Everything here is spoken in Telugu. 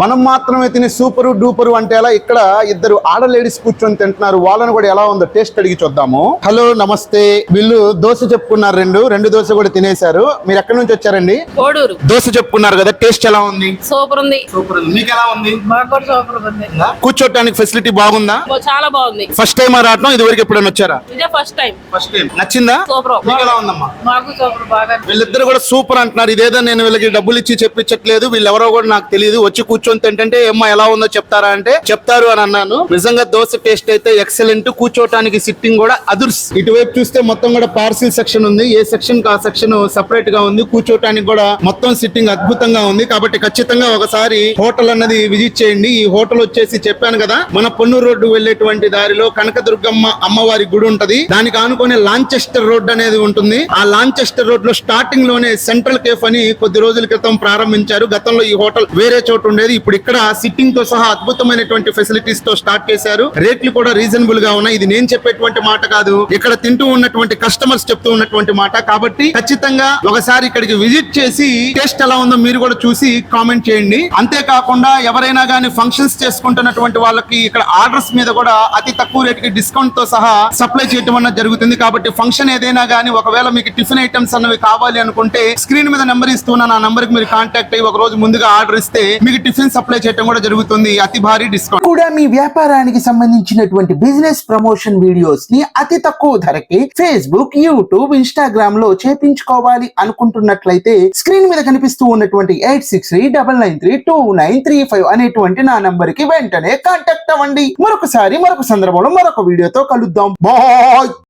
మనం మాత్రమే తిని సూపరు డూపరు అంటే ఎలా? ఇక్కడ ఇద్దరు ఆడ లేడీస్ కూర్చొని తింటున్నారు. వాళ్ళని కూడా ఎలా ఉందో టేస్ట్ అడిగి చూద్దాము. హలో నమస్తే. వీళ్ళు దోశ చెప్పుకున్నారు రెండు. రెండు దోశ కూడా తినేశారు. మీరు ఎక్కడి నుంచి వచ్చారండి? కోడూరు. దోశ చెప్పుకున్నారు కదా టేస్ట్ ఎలా ఉంది? సూపర్ ఉంది. సూపర్ మీకు ఎలా ఉంది? సూపర్ ఉంది కూర్చోటానికి ఫెసిలిటీ బాగుందా? చాలా బాగుంది. ఫస్ట్ టైం రావటం ఇది వరకు ఎప్పుడైనా వచ్చారా? ఇదే ఫస్ట్ టైం. First time. నచ్చిందా? సూపర్. మీకు ఎలా ఉందమ్మా? మాకు సూపర్ బాగా వీళ్ళిద్దరు కూడా సూపర్ అంటున్నారు. ఇదేదో నేను వీళ్ళకి డబ్బులు ఇచ్చి చెప్పించట్లేదు. వీళ్ళు ఎవరో కూడా నాకు తెలియదు వచ్చి కూర్చొని తింటే ఏమ్మా ఎలా ఉందో చెప్తారా? అంటే చెప్తారు అని అన్నాను. నిజంగా దోశ టేస్ట్ అయితే ఎక్సలెంట్ కూర్చోటానికి సిట్టింగ్ కూడా అదుర్స్. ఇటువైపు చూస్తే మొత్తం కూడా పార్సిల్ సెక్షన్ ఉంది. ఏ సెక్షన్ ఆ సెక్షన్ సెపరేట్గా ఉంది. కూర్చోటానికి కూడా మొత్తం సిట్టింగ్ అద్భుతంగా ఉంది. కాబట్టి ఖచ్చితంగా ఒకసారి హోటల్ అన్నది విజిట్ చేయండి. ఈ హోటల్ వచ్చేసి చెప్పాను కదా మన పొన్నూరు రోడ్డు వెళ్ళేటువంటి దారిలో కనకదుర్గమ్మ అమ్మవారి గుడి ఉంటది. దానికి ఆనుకునే లాంచెస్టర్ రోడ్ అనేది ఉంటుంది. ఆ లాంచెస్టర్ రోడ్లో స్టార్టింగ్లోనే సెంట్రల్ కేఫ్ అని కొద్ది రోజుల క్రితం ప్రారంభించారు. గతంలో ఈ హోటల్ వేరే చోటు ఉండేది. ఇప్పుడు ఇక్కడ సిట్టింగ్తో సహా అద్భుతమైనటువంటి ఫెసిలిటీస్తో స్టార్ట్ చేశారు. రేట్లు కూడా రీజనబుల్గా ఉన్నాయి. ఇది నేను చెప్పేటువంటి మాట కాదు. ఇక్కడ తింటూ ఉన్నటువంటి కస్టమర్స్ చెప్తూ ఉన్నటువంటి మాట. కాబట్టి ఖచ్చితంగా ఒకసారి ఇక్కడికి విజిట్ చేసి టేస్ట్ ఎలా ఉందో మీరు కూడా చూసి కామెంట్ చేయండి. అంతేకాకుండా ఎవరైనా గానీ ఫంక్షన్స్ చేసుకుంటున్నటువంటి వాళ్ళకి ఇక్కడ ఆర్డర్స్ మీద కూడా అతి తక్కువ రేట్కి డిస్కౌంట్తో సహా సప్లై చేయటం అన్నది జరుగుతుంది. కాబట్టి ఫంక్షన్ ఏదైనా గానీ ఒకవేళ మీకు టిఫిన్ ఐటమ్స్ అన్నవి కావాలి అనుకుంటే స్క్రీన్ మీద నెంబర్ ఇస్తున్నాను. ఆ నెంబర్కి మీరు కాంటాక్ట్ అయ్యి ఒక రోజు ముందుగా ఆర్డర్ ఇస్తే మీకు టిఫిన్ సప్లై చేయడం కూడా జరుగుతుంది. అతి భారీ డిస్కౌంట్ కూడా మీ వ్యాపారానికి సంబంధించినటువంటి బిజినెస్ ప్రమోషన్ వీడియోస్ని అతి తక్కువ ధరకి ఫేస్బుక్ యూట్యూబ్ ఇన్స్టాగ్రామ్లో చేపించుకోవాలి అనుకుంటున్నట్లయితే స్క్రీన్ మీద కనిపిస్తూ ఉన్నటువంటి eight six three double nine three two nine three five అనేటువంటి నా నంబర్కి వెంటనే కాంటాక్ట్ అవ్వండి. మరొకసారి మరొక సందర్భంలో మరొక వీడియోతో కలుద్దాం. బాయ్!